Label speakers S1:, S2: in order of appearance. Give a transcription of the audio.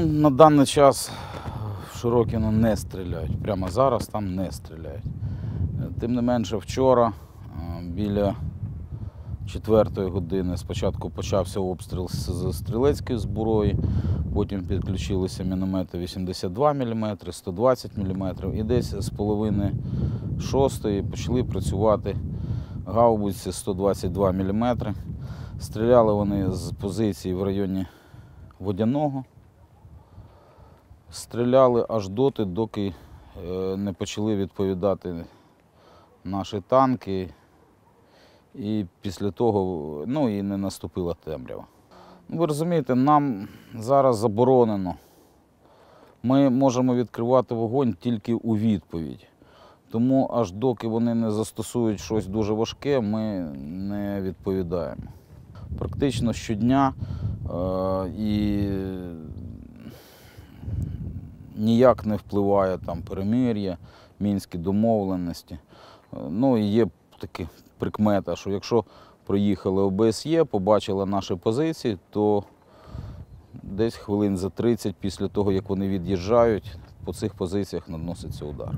S1: Ну, На даний час в Широкіно не стріляють. Прямо зараз там не стріляють. Тим не менше, вчора е, біля четвертої години спочатку почався обстріл з стрілецької зброї, потім підключилися міномети 82 мм, 120 мм, і десь з половини шостої почали працювати гаубиці 122 мм. Стріляли вони з позиції в районі Водяного. Стріляли аж доти, доки е, не почали відповідати наші танки. І після того ну, і не наступила темрява. Ну, Ви розумієте, нам зараз заборонено. Ми можемо відкривати вогонь тільки у відповідь. Тому аж доки вони не застосують щось дуже важке, ми не відповідаємо. Практично щодня е, і ніяк не впливає там перемир'я, мінські домовленості. Е, Ну і є такі прикмета, що якщо проїхали ОБСЄ, побачили наші позиції, то десь хвилин за 30 після того, як вони від'їжджають, по цих позиціях наноситься удар.